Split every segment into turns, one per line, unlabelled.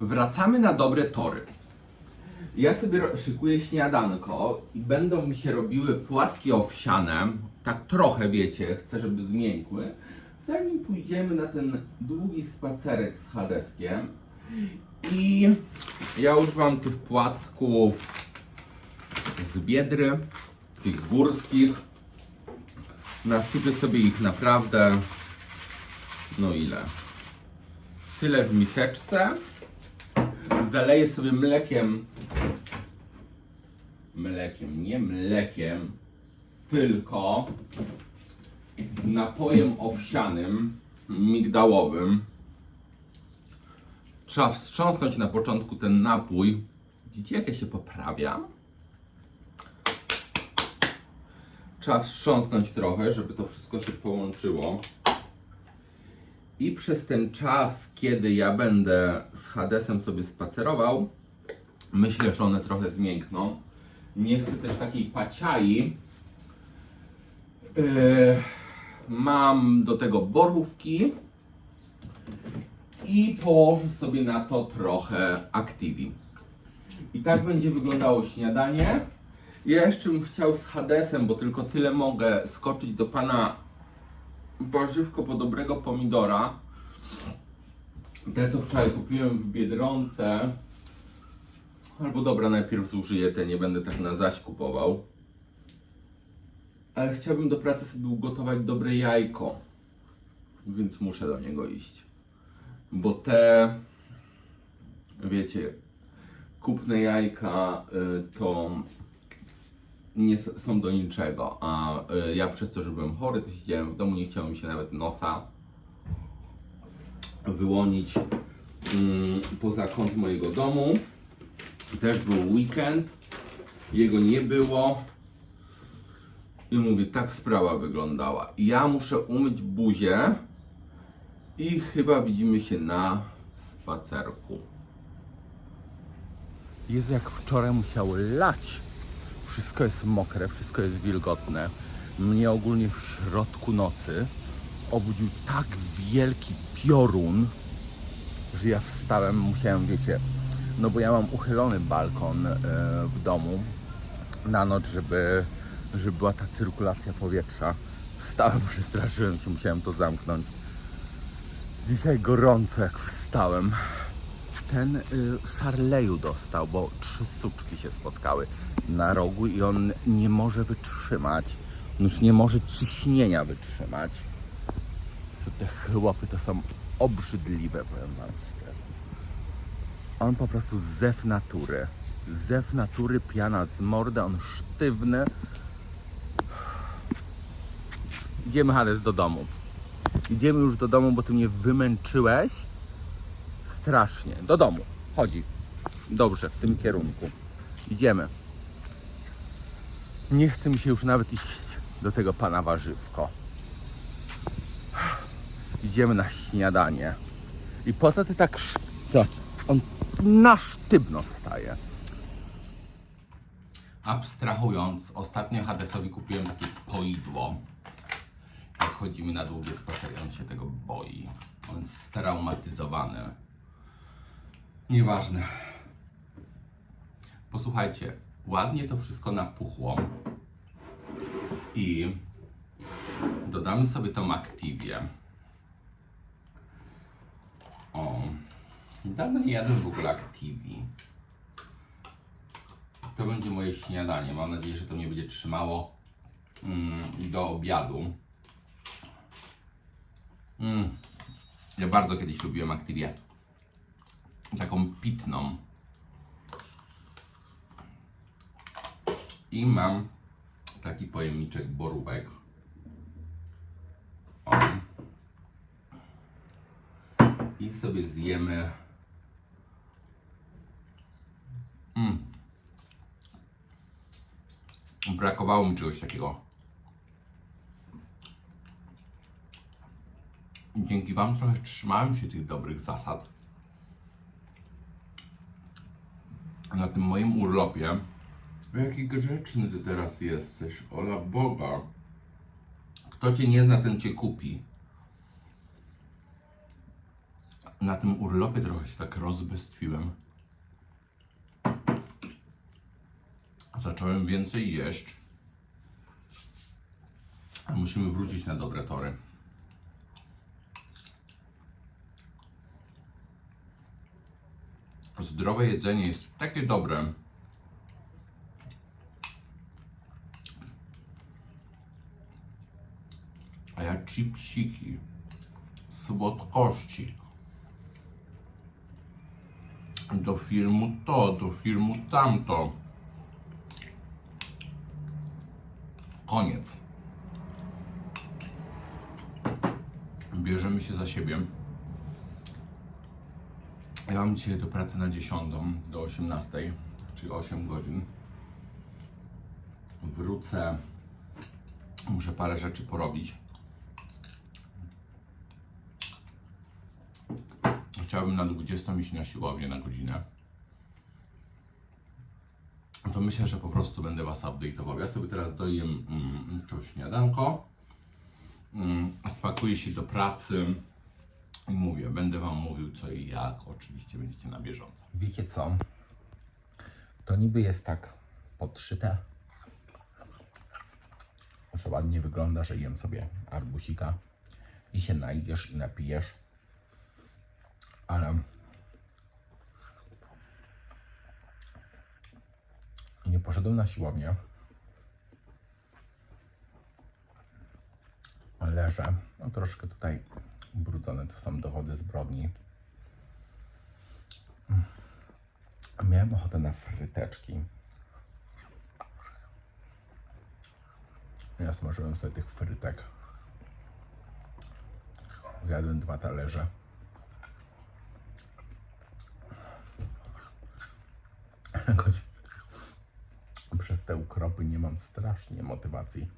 Wracamy na dobre tory. Ja sobie szykuję śniadanko i będą mi się robiły płatki owsiane, tak trochę wiecie, chcę żeby zmiękły, zanim pójdziemy na ten długi spacerek z Hadeskiem. I ja używam tych płatków z Biedry, tych górskich. Nasypię sobie ich naprawdę, no ile? Tyle w miseczce. Zaleję sobie mlekiem. Mlekiem, nie mlekiem, tylko napojem owsianym, migdałowym. Trzeba wstrząsnąć na początku ten napój. Widzicie, jak ja się poprawiam? Trzeba wstrząsnąć trochę, żeby to wszystko się połączyło. I przez ten czas, kiedy ja będę z Hadesem sobie spacerował, myślę, że one trochę zmiękną. Nie chcę też takiej paciai. Yy, mam do tego borówki i położę sobie na to trochę Activi. I tak będzie wyglądało śniadanie. Ja jeszcze bym chciał z Hadesem, bo tylko tyle mogę, skoczyć do pana warzywko po dobrego pomidora. Te co wczoraj kupiłem w Biedronce. Albo dobra, najpierw zużyję te, nie będę tak na zaś kupował. Ale chciałbym do pracy sobie ugotować dobre jajko. Więc muszę do niego iść. Bo te, wiecie, kupne jajka y, to nie są do niczego. A y, ja przez to, że byłem chory, to siedziałem w domu, nie chciało mi się nawet nosa wyłonić mm, poza kąt mojego domu. Też był weekend, jego nie było. I mówię, tak sprawa wyglądała. Ja muszę umyć buzię i chyba widzimy się na spacerku. Jest jak wczoraj musiało lać. Wszystko jest mokre, wszystko jest wilgotne. Mnie ogólnie w środku nocy obudził tak wielki piorun, że ja wstałem, musiałem, wiecie, no bo ja mam uchylony balkon e, w domu na noc, żeby, żeby była ta cyrkulacja powietrza. Wstałem, przestraszyłem się, musiałem to zamknąć. Dzisiaj gorąco jak wstałem. Ten y, szarleju dostał, bo trzy suczki się spotkały na rogu i on nie może wytrzymać. On już nie może ciśnienia wytrzymać. Te chłopy to są obrzydliwe, powiem wam szczerze. On po prostu zew natury. Zew natury, piana z mordy, on sztywny. Idziemy Hades do domu. Idziemy już do domu, bo ty mnie wymęczyłeś. Strasznie. Do domu. Chodzi. Dobrze, w tym kierunku. Idziemy. Nie chce mi się już nawet iść do tego pana warzywko. Idziemy na śniadanie. I po co ty tak... Zobacz, on na sztywno staje. Abstrahując, ostatnio Hadesowi kupiłem takie poidło. Jak chodzimy na długie spacery, on się tego boi. On jest straumatyzowany. Nieważne. Posłuchajcie, ładnie to wszystko napuchło. I dodamy sobie tą aktiwię. O, dawno nie jadłem w ogóle aktiwi. To będzie moje śniadanie. Mam nadzieję, że to mnie będzie trzymało mm, do obiadu. Mm. Ja bardzo kiedyś lubiłem aktywię. Taką pitną. I mam taki pojemniczek borówek. O. I sobie zjemy. Mm. Brakowało mi czegoś takiego. Dzięki Wam trochę trzymałem się tych dobrych zasad. Na tym moim urlopie. Jaki grzeczny Ty teraz jesteś, ola Boga. Kto Cię nie zna, ten Cię kupi. Na tym urlopie trochę się tak rozbestwiłem. Zacząłem więcej jeść. Musimy wrócić na dobre tory. Zdrowe jedzenie jest takie dobre. A ja chipsiki, słodkości. Do filmu to, do filmu tamto. Koniec. Bierzemy się za siebie. Ja mam dzisiaj do pracy na 10 do 18, czyli 8 godzin. Wrócę. Muszę parę rzeczy porobić. Chciałbym na 20 iść na siłownię na godzinę. To myślę, że po prostu będę Was update'ował. Ja sobie teraz dojem mm, to śniadanko. Mm, spakuję się do pracy. I mówię, będę Wam mówił co i jak. Oczywiście będziecie na bieżąco. Wiecie co? To niby jest tak podszyte, że ładnie wygląda, że jem sobie arbusika i się najesz i napijesz. Ale nie poszedłem na siłownię. Leżę. No troszkę tutaj ubrudzone to są dowody zbrodni. Mm. Miałem ochotę na fryteczki. Ja smażyłem sobie tych frytek. Zjadłem dwa talerze. Jakoś przez te ukropy nie mam strasznie motywacji.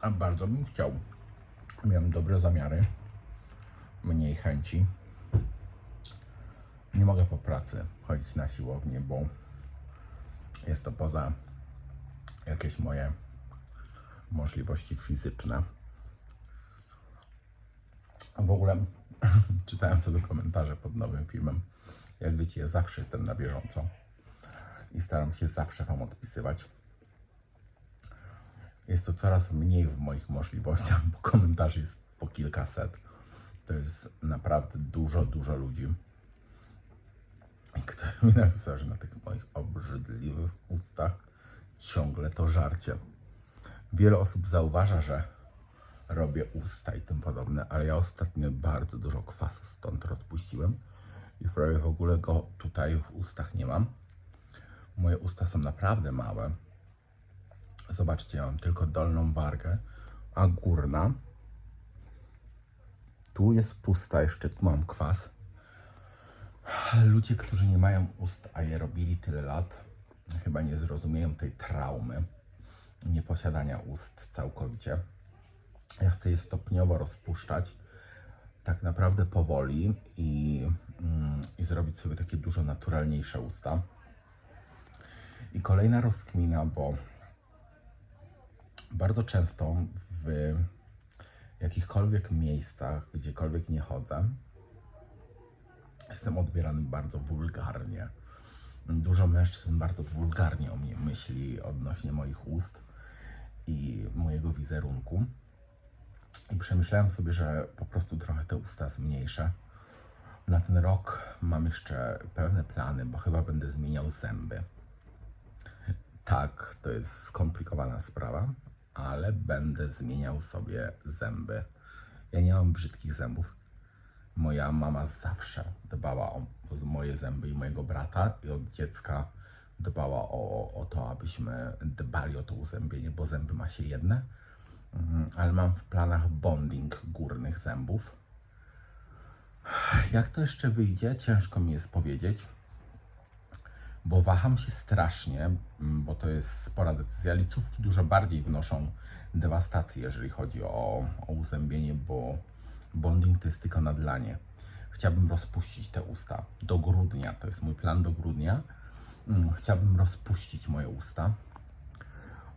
A bardzo bym chciał. Miałem dobre zamiary, mniej chęci. Nie mogę po pracy chodzić na siłownię, bo jest to poza jakieś moje możliwości fizyczne. W ogóle czytałem sobie komentarze pod nowym filmem. Jak wiecie, ja zawsze jestem na bieżąco i staram się zawsze Wam odpisywać. Jest to coraz mniej w moich możliwościach, bo komentarzy jest po kilkaset. To jest naprawdę dużo, dużo ludzi. I ktoś mi napisał, że na tych moich obrzydliwych ustach ciągle to żarcie. Wiele osób zauważa, że robię usta i tym podobne, ale ja ostatnio bardzo dużo kwasu stąd rozpuściłem i prawie w ogóle go tutaj w ustach nie mam. Moje usta są naprawdę małe. Zobaczcie, ja mam tylko dolną wargę, a górna tu jest pusta, jeszcze tu mam kwas. Ludzie, którzy nie mają ust, a je robili tyle lat, chyba nie zrozumieją tej traumy nieposiadania ust całkowicie. Ja chcę je stopniowo rozpuszczać, tak naprawdę powoli i, mm, i zrobić sobie takie dużo naturalniejsze usta. I kolejna rozkmina, bo bardzo często w jakichkolwiek miejscach, gdziekolwiek nie chodzę, jestem odbierany bardzo wulgarnie. Dużo mężczyzn bardzo wulgarnie o mnie myśli odnośnie moich ust i mojego wizerunku. I przemyślałem sobie, że po prostu trochę te usta zmniejszę. Na ten rok mam jeszcze pewne plany, bo chyba będę zmieniał zęby. Tak, to jest skomplikowana sprawa, ale będę zmieniał sobie zęby. Ja nie mam brzydkich zębów. Moja mama zawsze dbała o moje zęby i mojego brata i od dziecka dbała o, o to, abyśmy dbali o to uzębienie, bo zęby ma się jedne, Mhm, ale mam w planach bonding górnych zębów. Jak to jeszcze wyjdzie, ciężko mi jest powiedzieć, bo waham się strasznie, mm, bo to jest spora decyzja. Licówki dużo bardziej wnoszą dewastację, jeżeli chodzi o, o uzębienie, bo bonding to jest tylko nadlanie. Chciałbym rozpuścić te usta do grudnia, to jest mój plan do grudnia. Mm, Chciałbym rozpuścić moje usta.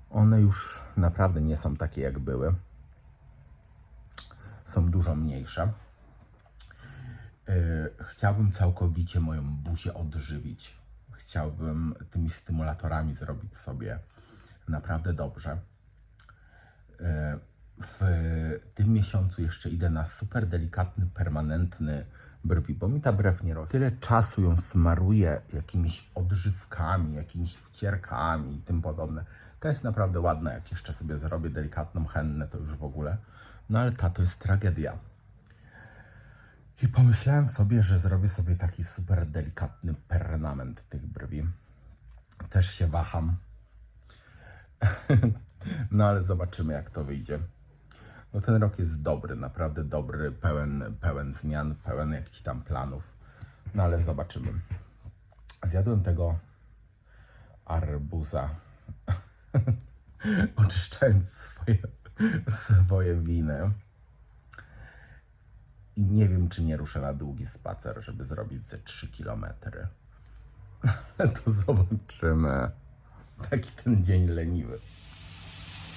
One już naprawdę nie są takie jak były. Są dużo mniejsze. Yy, chciałbym całkowicie moją buzię odżywić. Chciałbym tymi stymulatorami zrobić sobie naprawdę dobrze. Yy, w tym miesiącu jeszcze idę na super delikatny, permanentny brwi, bo mi ta brew nie robi. Tyle czasu ją smaruję jakimiś odżywkami, jakimiś wcierkami i tym podobne. To jest naprawdę ładne, jak jeszcze sobie zrobię delikatną hennę, to już w ogóle. No ale ta to jest tragedia. I pomyślałem sobie, że zrobię sobie taki super delikatny permanent tych brwi. Też się waham. No ale zobaczymy, jak to wyjdzie. No ten rok jest dobry, naprawdę dobry, pełen, pełen zmian, pełen jakichś tam planów. No ale zobaczymy. Zjadłem tego arbuza, oczyszczając swoje, swoje winy. I nie wiem, czy nie ruszę na długi spacer, żeby zrobić ze 3 kilometry. Ale to zobaczymy. Taki ten dzień leniwy.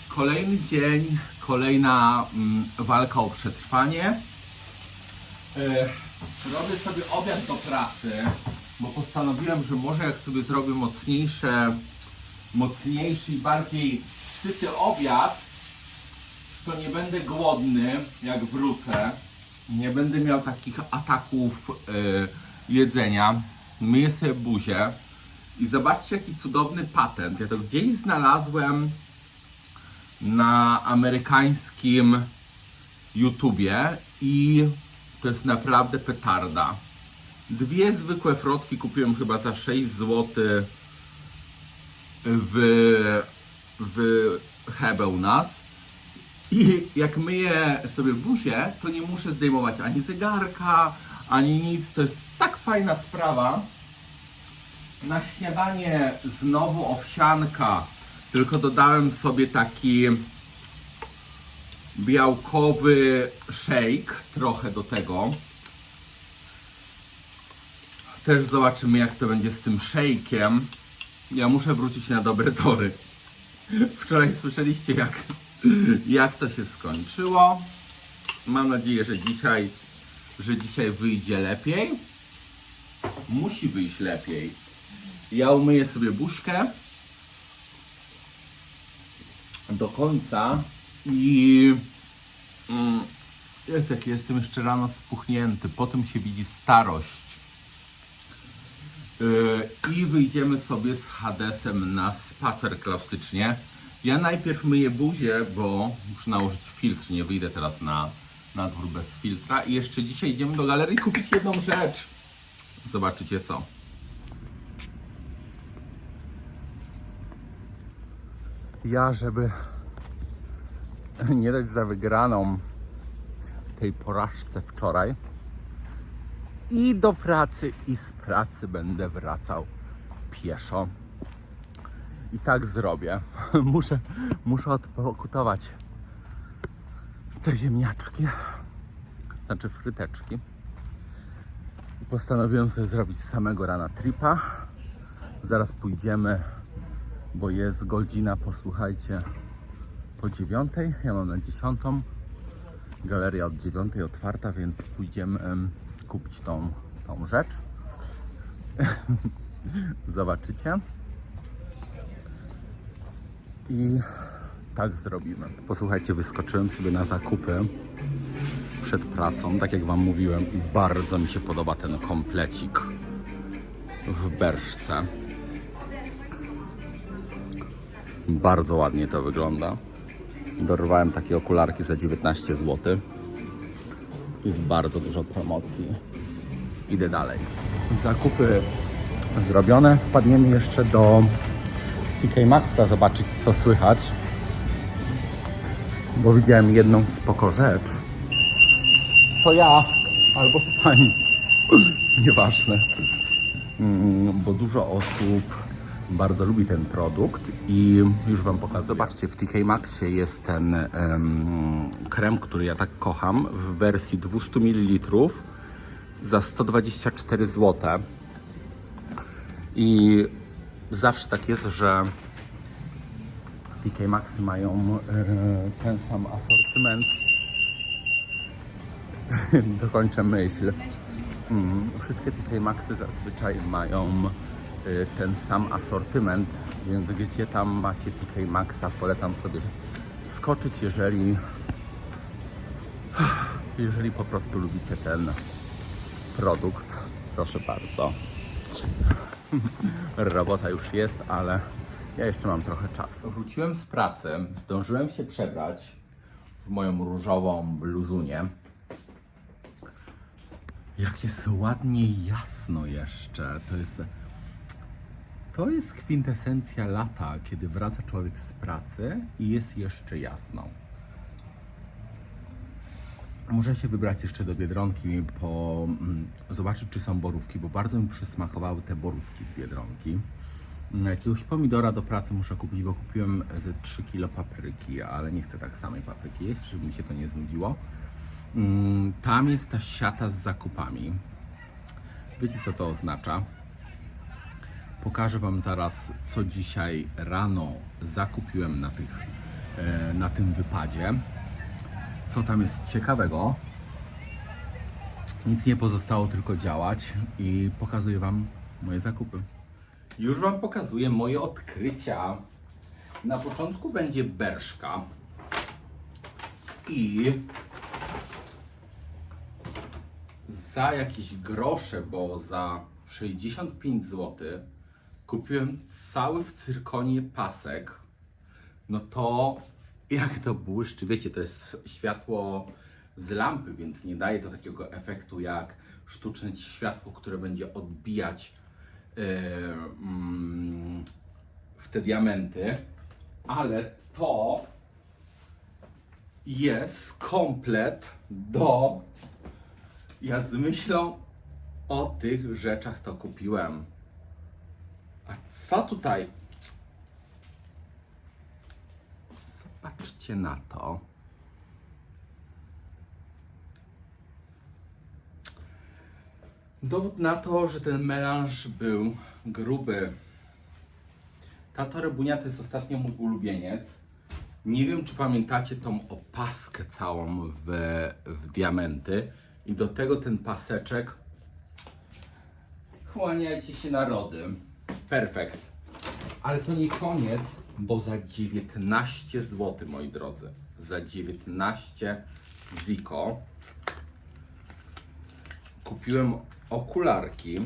Kolejny dzień, kolejna mm, walka o przetrwanie. E, robię sobie obiad do pracy, bo postanowiłem, że może jak sobie zrobię mocniejsze, mocniejszy i bardziej syty obiad, to nie będę głodny, jak wrócę. Nie będę miał takich ataków e, jedzenia. Myję sobie buzię. I zobaczcie, jaki cudowny patent. Ja to gdzieś znalazłem na amerykańskim YouTubie i to jest naprawdę petarda. Dwie zwykłe frotki kupiłem chyba za 6 zł w, w Hebe u nas. I jak myję sobie buzię, to nie muszę zdejmować ani zegarka, ani nic. To jest tak fajna sprawa. Na śniadanie znowu owsianka, tylko dodałem sobie taki białkowy shake trochę do tego. Też zobaczymy jak to będzie z tym shake'iem. Ja muszę wrócić na dobre tory. Wczoraj słyszeliście jak, jak to się skończyło. Mam nadzieję, że dzisiaj, że dzisiaj wyjdzie lepiej. Musi wyjść lepiej. Ja umyję sobie buźkę do końca i mm, jest jak jestem jeszcze rano spuchnięty. Potem się widzi starość. Yy, I wyjdziemy sobie z Hadesem na spacer klasycznie. Ja najpierw myję buzię, bo muszę nałożyć filtr. Nie wyjdę teraz na, na dwór bez filtra. I jeszcze dzisiaj idziemy do galerii kupić jedną rzecz. Zobaczycie co. Ja, żeby nie dać za wygraną tej porażce wczoraj, i do pracy, i z pracy będę wracał pieszo. I tak zrobię. Muszę, muszę odpokutować te ziemniaczki, znaczy fryteczki. Postanowiłem sobie zrobić z samego rana tripa. Zaraz pójdziemy, bo jest godzina, posłuchajcie, po dziewiątej. Ja mam na dziesiątą. Galeria od dziewiątej otwarta, więc pójdziemy em, kupić tą, tą rzecz. Zobaczycie. I tak zrobimy. Posłuchajcie, wyskoczyłem sobie na zakupy przed pracą, tak jak Wam mówiłem, bardzo mi się podoba ten komplecik w Berszce. Bardzo ładnie to wygląda. Dorwałem takie okularki za 19 zł. Jest bardzo dużo promocji. Idę dalej. Zakupy zrobione. Wpadniemy jeszcze do TK Maxa zobaczyć co słychać. Bo widziałem jedną spoko rzecz. To ja albo to pani. Nieważne. Mm, Bo dużo osób bardzo lubi ten produkt i już Wam pokażę. Zobaczcie, w TK Maxie jest ten em, krem, który ja tak kocham w wersji 200 ml za 124 zł. I zawsze tak jest, że TK Maxy mają e, ten sam asortyment. Dokończę myśl. Mm, wszystkie TK Maxy zazwyczaj mają y, ten sam asortyment, więc gdzie tam macie TK Maxa, polecam sobie skoczyć, jeżeli jeżeli po prostu lubicie ten produkt. Proszę bardzo. Robota już jest, ale ja jeszcze mam trochę czasu. Wróciłem z pracy, zdążyłem się przebrać w moją różową bluzunię. Jak jest ładnie jasno jeszcze. To jest. To jest kwintesencja lata, kiedy wraca człowiek z pracy i jest jeszcze jasno. Muszę się wybrać jeszcze do Biedronki, po, mm, zobaczyć czy są borówki, bo bardzo mi przysmakowały te borówki z Biedronki. Mm, Jakiegoś pomidora do pracy muszę kupić, bo kupiłem ze 3 kg papryki, ale nie chcę tak samej papryki jeść, żeby mi się to nie znudziło. Mm, Tam jest ta siata z zakupami. Wiecie co to oznacza? Pokażę Wam zaraz, co dzisiaj rano zakupiłem na, tych, e, na tym wypadzie. Co tam jest ciekawego? Nic nie pozostało, tylko działać i pokazuję Wam moje zakupy. Już Wam pokazuję moje odkrycia. Na początku będzie berszka i za jakieś grosze, bo za 65 zł kupiłem cały w cyrkonie pasek. No to jak to błyszczy, wiecie, to jest światło z lampy, więc nie daje to takiego efektu jak sztuczne światło, które będzie odbijać yy, w te diamenty, ale to jest komplet do ja z myślą o tych rzeczach to kupiłem. A co tutaj? Zobaczcie na to. Dowód na to, że ten melanż był gruby. Ta torebunia to jest ostatnio mój ulubieniec. Nie wiem, czy pamiętacie tą opaskę całą w, w diamenty. I do tego ten paseczek. Chłaniajcie się narody. Perfekt. Ale to nie koniec, bo za 19 zł, moi drodzy. Za 19 ziko kupiłem okularki.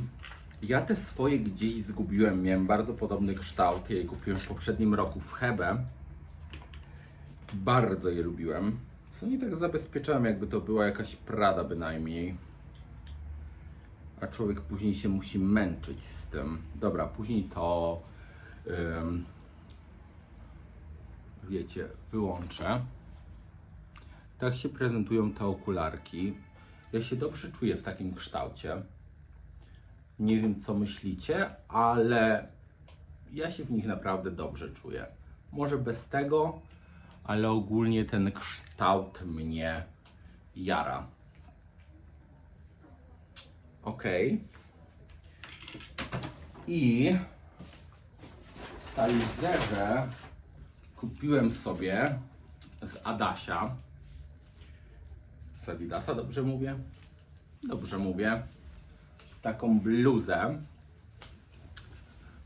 Ja te swoje gdzieś zgubiłem. Miałem bardzo podobny kształt. Je kupiłem w poprzednim roku w Hebe. Bardzo je lubiłem. Co nie tak zabezpieczałem, jakby to była jakaś Prada bynajmniej. A człowiek później się musi męczyć z tym. Dobra, później to wiecie, wyłączę. Tak się prezentują te okularki. Ja się dobrze czuję w takim kształcie. Nie wiem, co myślicie, ale ja się w nich naprawdę dobrze czuję. Może bez tego, ale ogólnie ten kształt mnie jara. Ok. I w Salizerze kupiłem sobie z Adasia. Z Adidasa, dobrze mówię? Dobrze mówię. Taką bluzę.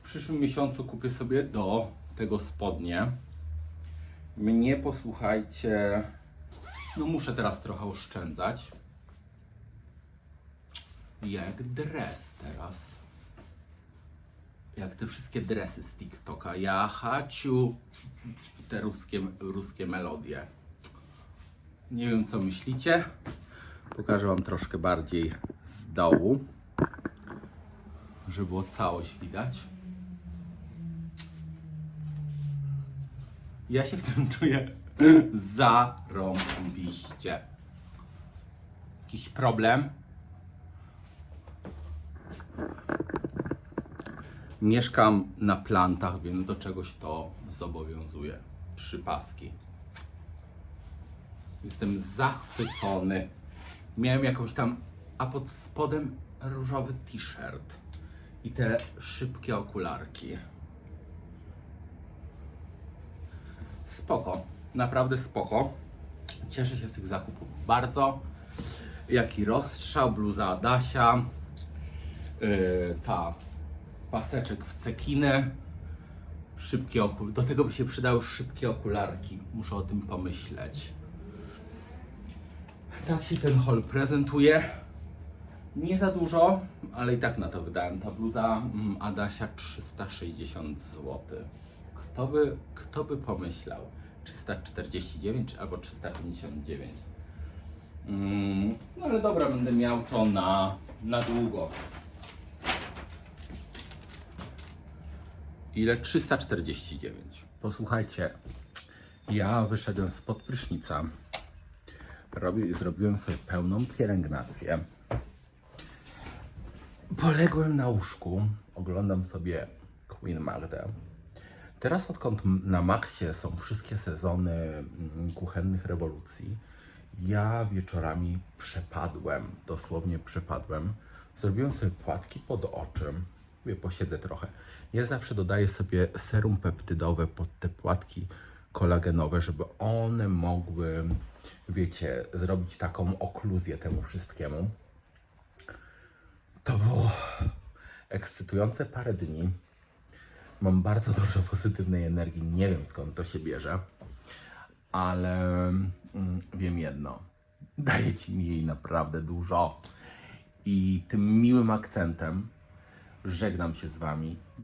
W przyszłym miesiącu kupię sobie do tego spodnie. Mnie posłuchajcie. No muszę teraz trochę oszczędzać. Jak dres teraz. Jak te wszystkie dresy z TikToka. Ja haciu te ruskie, ruskie melodie. Nie wiem co myślicie. Pokażę Wam troszkę bardziej z dołu, żeby było całość widać. Ja się w tym czuję zarąbiście. Jakiś problem? Mieszkam na plantach, więc do czegoś to zobowiązuje. Trzy paski. Jestem zachwycony. Miałem jakąś tam, a pod spodem różowy t-shirt i te szybkie okularki. Spoko, naprawdę spoko. Cieszę się z tych zakupów bardzo. Jaki rozstrzał, bluza Adasia, yy, ta paseczek w cekinę, szybkie okul. Do tego by się przydały szybkie okularki. Muszę o tym pomyśleć. Tak się ten haul prezentuje. Nie za dużo, ale i tak na to wydałem. Ta bluza mm, Adasia 360 zł. Kto by, kto by pomyślał? 349 albo 359. Mm, no ale dobra, będę miał to na, na długo. Ile? 349. Posłuchajcie, ja wyszedłem spod prysznica. Robię, zrobiłem sobie pełną pielęgnację. Poległem na łóżku, oglądam sobie Queen Magdę. Teraz odkąd na Maxie są wszystkie sezony mm, kuchennych rewolucji, ja wieczorami przepadłem, dosłownie przepadłem. Zrobiłem sobie płatki pod oczy, mówię, posiedzę trochę. Ja zawsze dodaję sobie serum peptydowe pod te płatki kolagenowe, żeby one mogły, wiecie, zrobić taką okluzję temu wszystkiemu. To było ekscytujące parę dni. Mam bardzo dużo pozytywnej energii. Nie wiem skąd to się bierze, ale mm, wiem jedno. Dajecie mi jej naprawdę dużo. I tym miłym akcentem żegnam się z Wami.